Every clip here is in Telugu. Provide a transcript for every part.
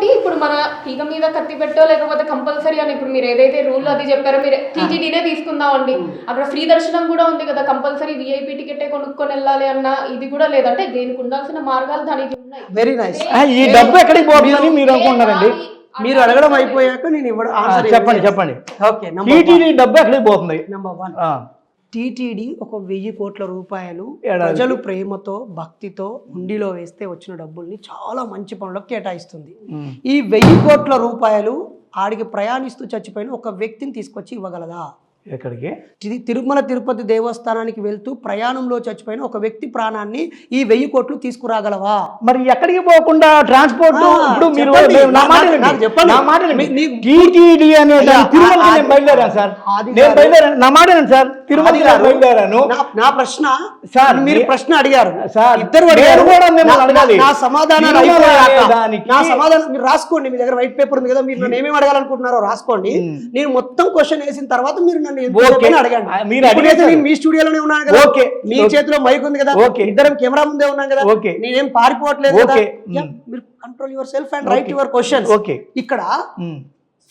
ఇంకొకటి ఇప్పుడు మన తీగ మీద కత్తి పెట్టో లేకపోతే కంపల్సరీ అని ఇప్పుడు మీరు ఏదైతే రూల్ అది చెప్పారో మీరు టీటీడీనే తీసుకుందామండి. అక్కడ ఫ్రీ దర్శనం కూడా ఉంది కదా కంపల్సరీ విఐపి టికెటే కొనుక్కొని వెళ్ళాలి అన్న ఇది కూడా లేదంటే దీనికి ఉండాల్సిన మార్గాలు దానికి ఉన్నాయి. వెరీ నైస్ ఈ డబ్బు ఎక్కడికి పోతుందని మీరు అనుకుంటున్నారండి? మీరు అడగడం అయిపోయాక నేను ఇవ్వడం చెప్పండి చెప్పండి. ఓకే టీటీడీ డబ్బు ఎక్కడికి పోతుంది? నెంబర్ వన్ ఆ, టీటీడీ ఒక వెయ్యి కోట్ల రూపాయలు. ప్రజలు ప్రేమతో భక్తితో హుండీలో వేస్తే వచ్చిన డబ్బుల్ని చాలా మంచి పనులకు కేటాయిస్తుంది. ఈ వెయ్యి కోట్ల రూపాయలు ఆడికి ప్రయాణిస్తూ చచ్చిపోయిన ఒక వ్యక్తిని తీసుకొచ్చి ఇవ్వగలదా? ఎక్కడికి? తిరుమల తిరుపతి దేవస్థానానికి వెళ్తూ ప్రయాణంలో చచ్చిపోయిన ఒక వ్యక్తి ప్రాణాన్ని ఈ వెయ్యి కోట్లు తీసుకురాగలవా? మరి ఎక్కడికి పోకుండా ట్రాన్స్పోర్ట్? ఇప్పుడు మీరు చెప్పండి. నా మాట టీటీడీ అనే నేను బయలుదేరాను సార్. నేను బయలుదేరాను. నా మాట సార్. బయలుదేరాను. నా ప్రశ్న సార్, మీరు ప్రశ్న అడిగారు. సార్, ఇద్దరు నా- అడగాలి. నా సమాధానం మీరు రాసుకోండి మీ దగ్గర వైట్ పేపర్ ఉంది కదా మీరు నన్ను ఏమేమి అడగాలనుకుంటున్నారో రాసుకోండి. నేను మొత్తం క్వశ్చన్ వేసిన తర్వాత మీరు నన్ను అడగండి. నేను మీ స్టూడియోలోనే ఉన్నాను కదా. ఓకే. మీ చేతిలో మైక్ ఉంది కదా. ఓకే. ఇద్దరం కెమెరా ముందే ఉన్నాం కదా. ఓకే. నేనేం పారిపోవట్లేదు కదా. మీరు control yourself and write your question okay. ఇక్కడ.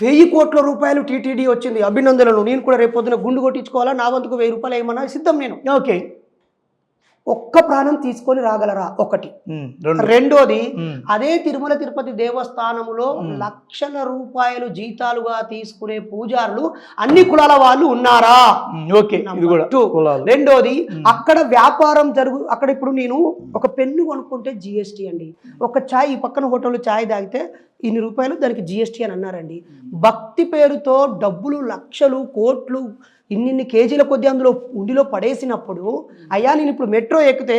వెయ్యి కోట్ల రూపాయలు టీటీడీ వచ్చింది అభినందనలు. నేను కూడా రేపు పొద్దున గుండు కొట్టించుకోవాలా? నా వంతుకు వెయ్యి రూపాయలు ఏమన్నా? సిద్ధం నేను. ఓకే. ఒక్క ప్రాణం తీసుకొని రాగలరా? ఒకటి. రెండోది. అదే తిరుమల తిరుపతి దేవస్థానంలో లక్షల రూపాయలు జీతాలుగా తీసుకునే పూజారులు అన్ని కులాల వాళ్ళు ఉన్నారా. ఓకే. రెండోది అక్కడ వ్యాపారం జరుగు అక్కడ ఇప్పుడు నేను ఒక పెన్ను కొనుక్కుంటే జిఎస్టీ అండి. ఒక చాయ్ ఈ పక్కన హోటల్లో చాయ్ తాగితే ఇన్ని రూపాయలు దానికి జిఎస్టీ అని అన్నారండి. భక్తి పేరుతో డబ్బులు లక్షలు కోట్లు ఇన్నిన్ని కేజీల కొద్ది అందులో ఉండిలో పడేసినప్పుడు అయ్యా నేను ఇప్పుడు మెట్రో ఎక్కితే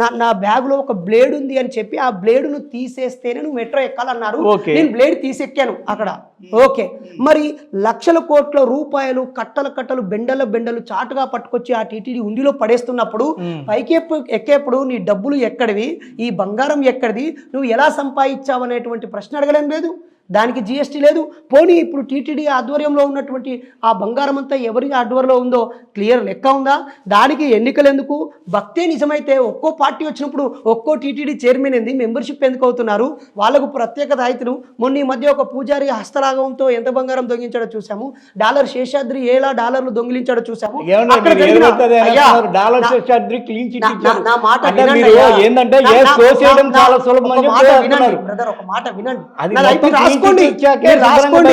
నా నా బ్యాగులో ఒక బ్లేడ్ ఉంది అని చెప్పి ఆ బ్లేడును తీసేస్తేనే నువ్వు మెట్రో ఎక్కాలన్నారు. నేను బ్లేడ్ తీసెక్కాను అక్కడ. ఓకే మరి లక్షల కోట్ల రూపాయలు కట్టల కట్టలు బెండల బెండలు చాటుగా పట్టుకొచ్చి ఆ టీటీడీ ఉండిలో పడేస్తున్నప్పుడు పైకి ఎప్పు- ఎక్కేప్పుడు నీ డబ్బులు ఎక్కడివి? ఈ బంగారం ఎక్కడిది? నువ్వు ఎలా సంపాదించావు అనేటువంటి ప్రశ్న అడగలేం లేదు. దానికి జిఎస్టీ లేదు. పోనీ ఇప్పుడు టీటీడీ ఆధ్వర్యంలో ఉన్నటువంటి ఆ బంగారం అంతా ఎవరి ఆధ్వర్యంలో ఉందో క్లియర్ లెక్క ఉందా? దానికి ఎన్నికలు ఎందుకు? భక్తే నిజమైతే ఒక్కో పార్టీ వచ్చినప్పుడు ఒక్కో టీటీడీ చైర్మన్ ఏంది? మెంబర్షిప్ ఎందుకు అవుతున్నారు? వాళ్ళకు ప్రత్యేక తాయితులు మొన్న ఈ మధ్య ఒక పూజారి హస్తలాగంతో ఎంత బంగారం దొంగిలించాడో చూసాము డాలర్ శేషాద్రి ఏలా డాలర్లు దొంగిలించాడో చూసాము ఏమన్నా అక్కడ మీరు జరిగిన- ఏమవుతుంది అని అయ్యా, అంటున్నారు? డాలర్ నా- శేషాద్రి క్లీన్ చిట్ నా- ఇచ్చారు. నా మాట అంటే వినండి మీరు అయ్యా. ఏందంటే నా- ఏ నా- స్కోర్ చేయడం నా- చాలా నా- సులభం అని ఒక మాట. వినండి. రాసుకోండి. రాసుకోండి.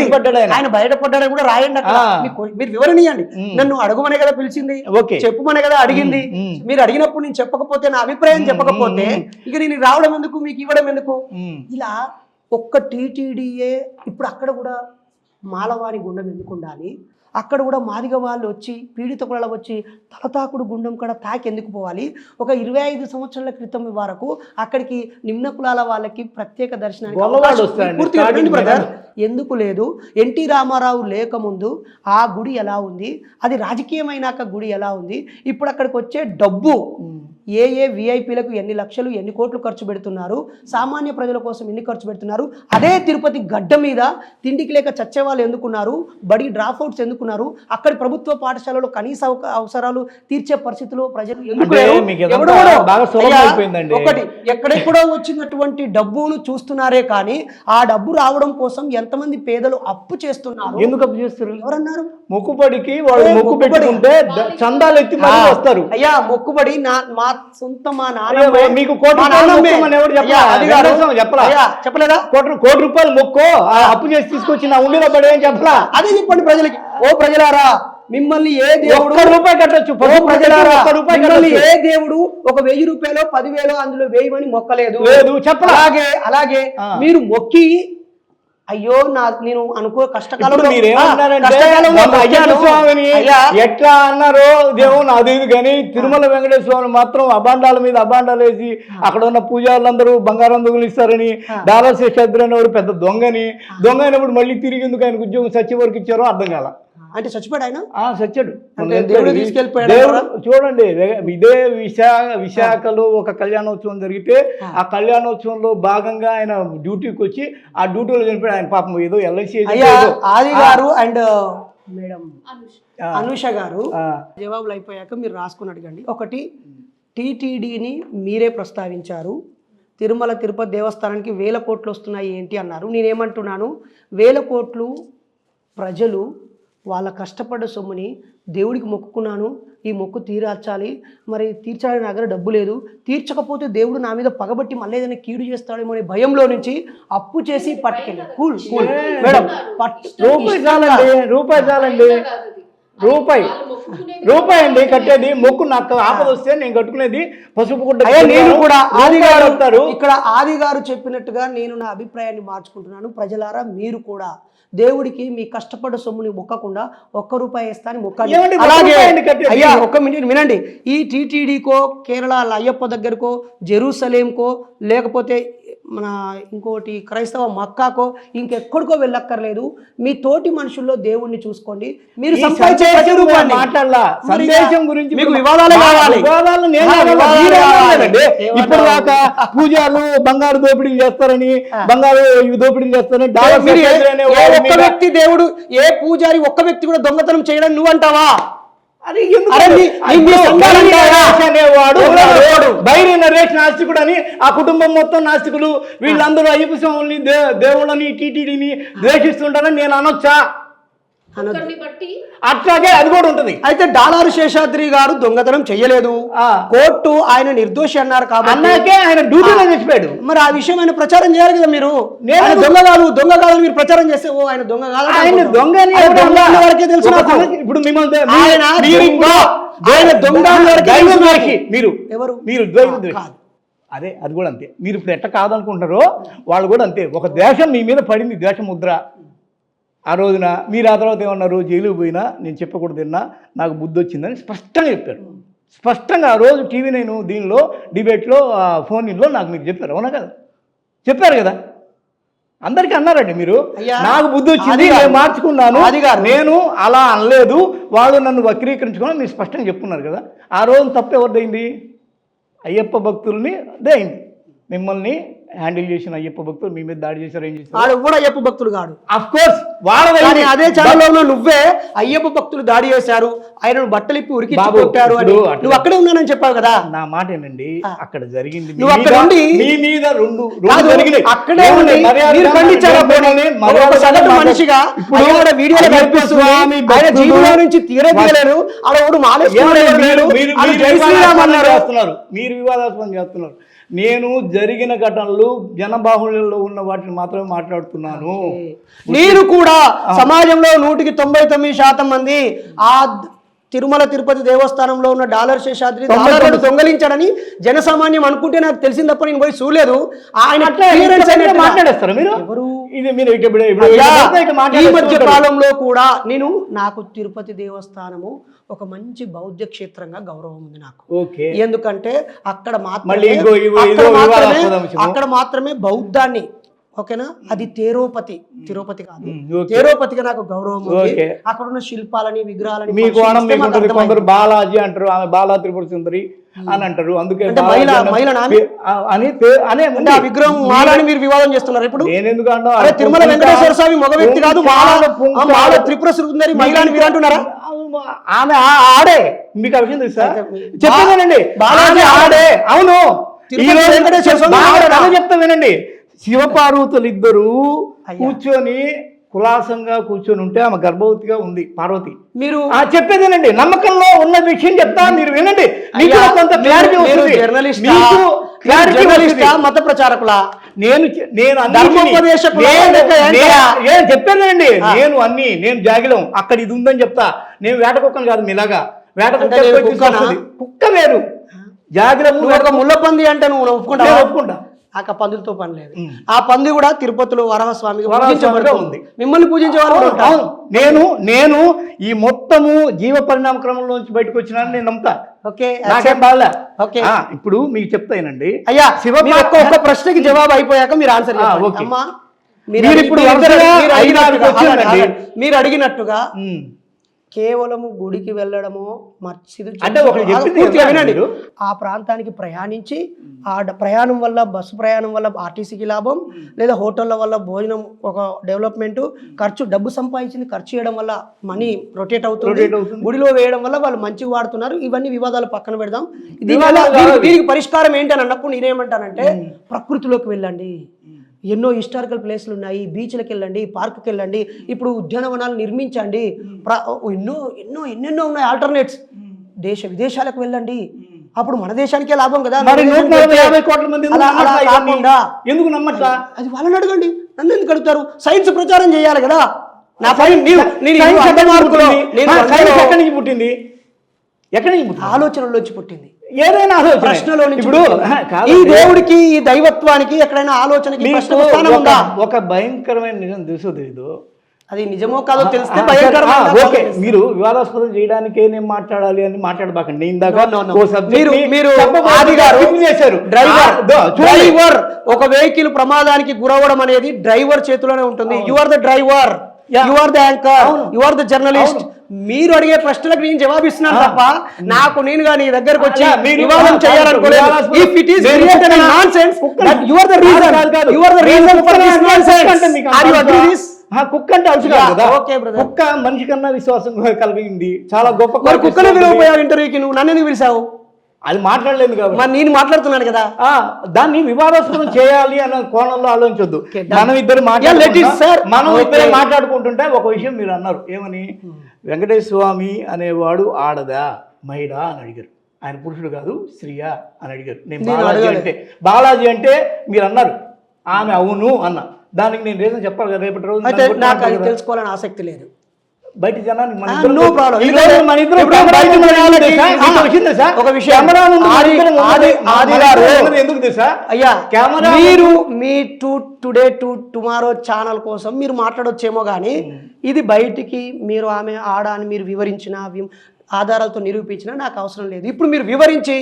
ఆయన. బయటపడ్డాడు కూడా రాయండి మీరు వివరణ ఇవ్వండి నన్ను అడుగుమనే కదా పిలిచింది. ఓకే. చెప్పుమనే కదా అడిగింది. మీరు అడిగినప్పుడు నేను చెప్పకపోతే నా అభిప్రాయం చెప్పకపోతే ఇక నేను రావడం ఎందుకు? మీకు ఇవ్వడం ఎందుకు. ఇలా ఒక్క టీటీడీఏ ఇప్పుడు అక్కడ కూడా మాలవాణి గుండం ఎందుకు ఉండాలి? అక్కడ కూడా మాదిగ వాళ్ళు వచ్చి పీడిత కులాలు వచ్చి తలతాకుడు గుండం కూడా తాకి ఎందుకు పోవాలి? ఒక ఇరవై ఐదు సంవత్సరాల క్రితం వరకు అక్కడికి నిమ్న కులాల వాళ్ళకి ప్రత్యేక దర్శనానికి. ఎందుకు లేదు? ఎన్టీ రామారావు లేకముందు ఆ గుడి ఎలా ఉంది? అది రాజకీయమైనాక గుడి ఎలా ఉంది? ఇప్పుడు అక్కడికి వచ్చే డబ్బు ఏ ఏ విఐపీలకు ఎన్ని లక్షలు ఎన్ని కోట్లు ఖర్చు పెడుతున్నారు సామాన్య ప్రజల కోసం ఎన్ని ఖర్చు పెడుతున్నారు అదే తిరుపతి గడ్డ మీద తిండికి లేక చచ్చే వాళ్ళు ఎందుకున్నారు బడి డ్రాప్ అవుట్స్ ఎందుకున్నారు అక్కడి ప్రభుత్వ పాఠశాలలో కనీస అవసరాలు తీర్చే పరిస్థితిలో ప్రజలు. ఒకటి ఎక్కడెక్కడో వచ్చినటువంటి డబ్బును చూస్తున్నారే కానీ ఆ డబ్బు రావడం కోసం ఎంతమంది పేదలు అప్పు చేస్తున్నారు? ఎందుకు అప్పు చేస్తారు ఎవరన్నారు? మొక్కుబడికి వాళ్ళు మొక్కు? పెట్టుకుంటే చందాలు ఎత్తి మరీ వస్తారు అయ్యా మొక్కుబడి నా మా సొంత మా నాన్నమ్మే మీకు కోటి రూపాయలు నాన్నమ్మే. మొక్కుమని ఎవరు చెప్పలా? అయ్యా, అది కాదు. వెంకటేశ్వరం చెప్పలా? అయ్యా, చెప్పలేదా కోటి కోటి రూపాయలు మొక్కో ఆ అప్పు చేసి తీసుకొచ్చి నా ఉండిలో పడేయని చెప్పలా అదే చెప్పండి ప్రజలకి ఓ ప్రజలారా మిమ్మల్ని ఏ దేవుడు ఒక్క రూపాయి కట్టొచ్చు ప్రజలారా మిమ్మల్ని ఏ దేవుడు ఒక వెయ్యి రూపాయలు పదివేలు అందులో వేయమని మొక్కలేదు లేదు, చెప్పలా. అలాగే. మీరు మొక్కి అయ్యో నా నేను అనుకో కష్టకాలంలో అయ్యా, ఎట్లా అన్నారో దేవుని అది ఇది కానీ తిరుమల వెంకటేశ్వర స్వామి మాత్రం అబాండాల మీద అబాండాలు వేసి అక్కడ ఉన్న పూజారులందరూ బంగారం దొంగిలిస్తారని దారా శేషాద్రి అనేవాడు పెద్ద దొంగని. దొంగ అయినప్పుడు మళ్ళీ తిరిగి ఎందుకు ఆయనకు ఉద్యోగం సత్య వరకు ఇచ్చారో అర్థం కాల. అంటే చచ్చిపోయాడు ఆయన? దేవుడు తీసుకెళ్ళిపోయాడు చూడండి ఇదే విశాఖ విశాఖలో ఒక కళ్యాణోత్సవం జరిగితే ఆ. కళ్యాణోత్సవంలో భాగంగా ఆయన డ్యూటీకి వచ్చి ఆ డ్యూటీలో చనిపోయాడు. ఆయన పాపం ఏదో ఎల్ఐసి ఆది గారు అండ్ మేడం. అనుష్. అనుష గారు జవాబులు అయిపోయాక మీరు రాసుకుని అడగండి ఒకటి టీటీడీని మీరే ప్రస్తావించారు. తిరుమల తిరుపతి దేవస్థానానికి వేల కోట్లు వస్తున్నాయి ఏంటి అన్నారు. నేనేమంటున్నాను వేల కోట్లు ప్రజలు వాళ్ళ కష్టపడ్డ సొమ్ముని దేవుడికి మొక్కుకున్నాను. ఈ మొక్కు తీరాచాలి మరి తీర్చాలని నా దగ్గర డబ్బు లేదు. తీర్చకపోతే దేవుడు నా మీద పగబట్టి మళ్ళీ ఏదైనా కీడు చేస్తాడేమో అనే భయంలో నుంచి అప్పు చేసి పట్టుకెళ్ళి. Cool cool. మేడం పట్టు రూపాయి చాలండి రూపాయి చాలండి. రూపాయి రూపాయి. అండి కట్టేది. మొక్కు నాకు ఆపద వస్తే నేను కట్టుకునేది పసుపు నేను కూడా ఆది గారు వస్తారు. ఇక్కడ ఆది గారు చెప్పినట్టుగా నేను నా అభిప్రాయాన్ని మార్చుకుంటున్నాను. ప్రజలారా మీరు కూడా దేవుడికి మీ కష్టపడ్డ సొమ్ముని మొక్కకుండా ఒక్క రూపాయి వేస్తా అని మొక్కండి అలాగే? అయ్యా ఒక్క మినిట్ వినండి ఈ టీటీడీకో కేరళ అయ్యప్ప దగ్గరకో జెరూసలేంకో లేకపోతే మన ఇంకోటి క్రైస్తవ మక్కాకో ఇంకెక్కడికో వెళ్ళక్కర్లేదు. మీ తోటి మనుషుల్లో దేవుణ్ణి చూసుకోండి. మీరు సందేశం మాట్లాడలా? గురించి మీకు వివాదాలే కావాలి? ఇప్పుడు దాకా పూజలు బంగారు దోపిడీలు చేస్తారని బంగారు దోపిడీలు చేస్తారని ఒక్క వ్యక్తి దేవుడు ఏ పూజారి ఒక్క వ్యక్తి కూడా దొంగతనం చేయడం నువ్వు అంటావా బైరి? నరేష్ నాస్తికుడు అని ఆ కుటుంబం మొత్తం నాస్తికులు. వీళ్ళందరూ అయ్యప్ప స్వాముల్ని దేవుళ్ళని టీటీడీని ద్వేషిస్తుంటారని నేను అనొచ్చా? అట్లాగే అది కూడా ఉంటది అయితే డాలారు శేషాద్రి గారు దొంగతనం చేయలేదు ఆ. కోర్టు ఆయన నిర్దోషి అన్నారు కాబట్టి అన్నాకే ఆయన డ్యూటీలో చచ్చిపోయాడు మరి ఆ విషయం ఆయన ప్రచారం చేయాలి కదా మీరు నేను- దొంగ కాదు దొంగ కాదని మీరు ప్రచారం చేస్తే ఓ ఆయన దొంగ కాదు ఆయన దొంగ వరకే తెలుసు ఇప్పుడు మిమ్మల్ని ఆయన మీరు దొంగ. వరకే. మీరు ఎవరు? మీరు. కాదు. అదే అది కూడా అంతే మీరు ఇప్పుడు ఎట్ట కాదనుకుంటారో వాళ్ళు కూడా అంతే ఒక దేశం మీ మీద పడింది దేశ ముద్ర ఆ రోజున మీరు ఆ తర్వాత ఏమన్నారు జైలుకి పోయినా నేను చెప్పకూడదు తిన్నా నాకు బుద్ధి వచ్చిందని స్పష్టంగా చెప్పారు. స్పష్టంగా ఆ రోజు టీవీ నేను దీనిలో డిబేట్లో ఫోన్ ఇన్లో నాకు మీరు చెప్పారు. అవునా కదా? చెప్పారు కదా? అందరికీ అన్నారండి మీరు. నాకు బుద్ధి వచ్చింది నేను మార్చుకున్నాను. నేను అలా అనలేదు. వాళ్ళు నన్ను వక్రీకరించుకుని మీరు స్పష్టంగా చెప్పుకున్నారు కదా. ఆ రోజు తప్పు ఎవరిదైంది? అయ్యప్ప భక్తుల్ని అదే అయింది. మిమ్మల్ని హ్యాండిల్ చేసిన అయ్యప్ప భక్తులు మీ మీద దాడి చేశారు ఏం చేశారు? కూడా అయ్యప్ప భక్తుడు కాడు. అఫ్ కోర్స్ వాళ్ళ అదే ఛానల్లో నువ్వే అయ్యప్ప భక్తులు దాడి చేశారు ఆయనను బట్టలు ఇప్పి ఉరికి కొట్టారు అని. నువ్వు అక్కడే ఉన్నానని చెప్పావు కదా. నా మాట ఏనండి? అక్కడ జరిగింది నువ్వు అక్కడ ఉండి- మీ మీద రెండు. అక్కడే ఉండి మీరు ఖండించారా సగటు మనిషిగా ఇప్పుడు కూడా వీడియోలో కనిపిస్తుంది. ఆయన జీవిలో నుంచి తీరే తీయలేరు ఆడ ఒకడు మాలేసుకున్నాడు ఏమండి, ఎవరు మీరు లేరు. మీరు ఆడ మీరు జై శ్రీరామ్ వివాదాస్పదం అన్నారు. చేస్తున్నారు. మీరు వివాదాస్పదం చేస్తున్నారు. నేను జరిగిన ఘటనలు జనబాహుళ్యంలో ఉన్న వాటిని మాత్రమే మాట్లాడుతున్నాను. నేను కూడా సమాజంలో నూటికి తొంభై తొమ్మిది శాతం మంది ఆ తిరుమల తిరుపతి దేవస్థానంలో ఉన్న డాలర్ శేషాద్రి డాలర్లను దొంగలించాడని జనసామాన్యం అనుకుంటే నాకు తెలిసింది తప్ప నేను పోయి చూడలేదు. ఆయన మాట్లాడేస్తారా మీరు? ఈ మధ్య. కాలంలో కూడా నేను నాకు తిరుపతి దేవస్థానము ఒక మంచి బౌద్ధ క్షేత్రంగా గౌరవం ఉంది నాకు. ఎందుకంటే అక్కడ మాత్రమే. అక్కడ మాత్రమే బౌద్ధాన్ని ఓకేనా? అది తేరోపతి తిరుపతి కాదు. తేరోపతిగా నాకు గౌరవం. అక్కడ ఉన్న శిల్పాలని విగ్రహాలని మీకు ఉంటుంది. అర్థమైంది. కొందరు బాలాజీ అంటారు ఆమె బాలా త్రిపుర సుందరి అని అంటారు. అందుకే అని అనే. ఆ విగ్రహం మాలని మీరు వివాదం చేస్తున్నారు. ఇప్పుడు నేను ఎందుకు అన్నా తిరుమల వెంకటేశ్వర స్వామి మగ వ్యక్తి కాదు మాల త్రిపుర సుందరి మహిళ అని మీరు అంటున్నారా? ఆమె ఆడే. మీకు ఆ విషయం తెలుసా? అయితే చెప్పేదేనండి బాలాజీ ఆడే. అవును. ఈ రోజు వెంకటేశ్వర స్వామి చెప్తా వినండి. శివపార్వతులు ఇద్దరు కూర్చొని కులాసంగా కూర్చొని ఉంటే ఆమె గర్భవతిగా ఉంది పార్వతి. మీరు ఆ చెప్పేదేనండి నమ్మకంలో ఉన్న విషయం చెప్తా మీరు వినండి. మీకు కొంత క్లారిటీ వస్తుంది. మత ప్రచారకులా నేను నేను? నేను- చెప్పానండి నేను అన్ని నేను జాగిలం. అక్కడ ఇది ఉందని చెప్తా. నేను వేట కుక్కను కాదు మీలాగా. వేట కుక్క వేరు. ఒక ముళ్ళపంది అంటే నువ్వు ఒప్పుకుంటా ఒప్పుకుంటా. ఆ పందులతో పని లేదు. ఆ పంది కూడా తిరుపతిలో వరహస్వామికి పూజించబడుతుంది ఉంది. మిమ్మల్ని పూజించే వాళ్ళు. నేను నేను ఈ మొత్తము జీవ పరిణామ క్రమంలోంచి బయటకు వచ్చినాను నేను నమ్ముతా. ఓకే నాకేం బాగా ఓకే. ఇప్పుడు మీకు చెప్తానండి అయ్యా శివ ఒక్క ప్రశ్నకి జవాబు అయిపోయాక మీరు ఆన్సర్. అమ్మా మీరు ఇప్పుడు మీరు అడిగినట్టుగా కేవలము గుడికి వెళ్ళడమో మసీదు అంటే వినండి? ఆ ప్రాంతానికి ప్రయాణించి ఆ డ- ప్రయాణం వల్ల బస్సు ప్రయాణం వల్ల ఆర్టీసీకి లాభం లేదా హోటళ్ళ వల్ల భోజనం ఒక డెవలప్మెంట్ ఖర్చు డబ్బు సంపాదించింది ఖర్చు చేయడం వల్ల మనీ రొటేట్ అవుతుంది. గుడిలో వేయడం వల్ల వాళ్ళు మంచిగా వాడుతున్నారు. ఇవన్నీ వివాదాలు పక్కన పెడదాం. దీనికి- పరిష్కారం ఏంటి అని అన్నప్పుడు నేనేమంటానంటే ప్రకృతిలోకి వెళ్ళండి. ఎన్నో హిస్టారికల్ ప్లేస్లు ఉన్నాయి. బీచ్లకు వెళ్ళండి పార్కుకి వెళ్ళండి. ఇప్పుడు ఉద్యానవనాలు నిర్మించండి. ఎన్నో ఎన్నో ఎన్నెన్నో ఉన్నాయి ఆల్టర్నేట్స్. దేశ విదేశాలకు వెళ్ళండి. అప్పుడు మన దేశానికే లాభం కదా? కాకుండా ఎందుకు నమ్మట్లా? అది వాళ్ళని అడగండి. నన్ను ఎందుకు అడుగుతారు? సైన్స్ ప్రచారం చేయాలి కదా? నా పని ఎక్కడి నుంచి పుట్టింది? ఎక్కడి నుంచి ఆలోచనలోంచి పుట్టింది. ఏదైనా ప్రశ్నలో ఇప్పుడు. ఈ దేవుడికి ఈ దైవత్వానికి ఎక్కడైనా ఆలోచనకి ఒక- భయంకరమైన నిజం తెలుసో తెలీదు. అది నిజమో కాదో తెలిస్తే భయంకరమైన ఓకే మీరు వివాదాస్పదం చేయడానికే నేను మాట్లాడాలి అని మాట్లాడబాకండి. నేను ఇందాక మీరు మీరు చేశారు. డ్రైవర్. డ్రైవర్ ఒక వెహికల్ ప్రమాదానికి గురవడం అనేది డ్రైవర్ చేతిలోనే ఉంటుంది. You are the driver. You are the anchor. You are the journalist మీరు అడిగే ప్రశ్నలకు నేను జవాబిస్తున్నాను తప్ప నాకు నేనుగా నీ దగ్గరకు వచ్చి వివాదం చేయాలనుకోలేదు వివాదాస్పద- ఇఫ్ ఇట్ ఈస్ నేను క్రియేటెడ్ కుక్కనా? నాన్సెన్స్ కుక్కనా? యు ఆర్ ద రీజన్ కాదు, కాదు. యు ఆర్ ద నేను రీజన్ ఫర్ కుక్కనా? దిస్ కుక్క అంటే నాన్సెన్స్ మీకు ఆర్ యు అర్థం అగ్రీ కాదా? దిస్ ఆ, కుక్క అంటే కాదు కదా మనిషి కన్నా విశ్వాసం కలిగింది చాలా గొప్ప కుక్కనే. పిలవపోయావు ఇంటర్వ్యూకి నువ్వు నన్ను ఎందుకు పిలిచావు అది మాట్లాడలేదు కాబట్టి. మరి నేను మాట్లాడుతున్నాను కదా. దాన్ని వివాదాస్పదం చేయాలి అన్న కోణంలో ఆలోచించొద్దు. మనం ఇద్దరు. మాట్లాడుకుంటా- మనం. ఇద్దరే మాట్లాడుకుంటుంటే ఒక విషయం మీరు అన్నారు. ఏమని? వెంకటేశ్వర స్వామి అనేవాడు ఆడదా? మహిళ? అని అడిగారు. ఆయన పురుషుడు కాదు స్త్రీయా? అని అడిగారు. నేను బాలాజీ. అంటే బాలాజీ అంటే మీరు అన్నారు. ఆమె అవును అన్న. దానికి నేను రీజన్ చెప్పాలి కదా రేపటి రోజు నాకు. తెలుసుకోవాలని ఆసక్తి లేదు. బయట జనానికి మన ఇద్దరం? ఒక విషయం. ఎందుకు తెలుసా అయ్యా కెమెరా మీరు మీ to today to tomorrow channel కోసం మీరు మాట్లాడొచ్చేమో కానీ ఇది బయటికి మీరు ఆమె ఆడ అని మీరు వివరించిన ఆధారాలతో నిరూపించినా నాకు అవసరం లేదు ఇప్పుడు మీరు వివరించి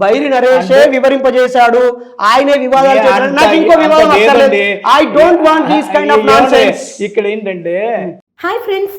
బైరి నరేషే వివరింపజేశాడు ఆయనే వివాదాలు చేశాడు నాకు ఇంకో వివాదం. I don't want these kind of? ఇక్కడ ఏంటంటే హాయ్ ఫ్రెండ్స్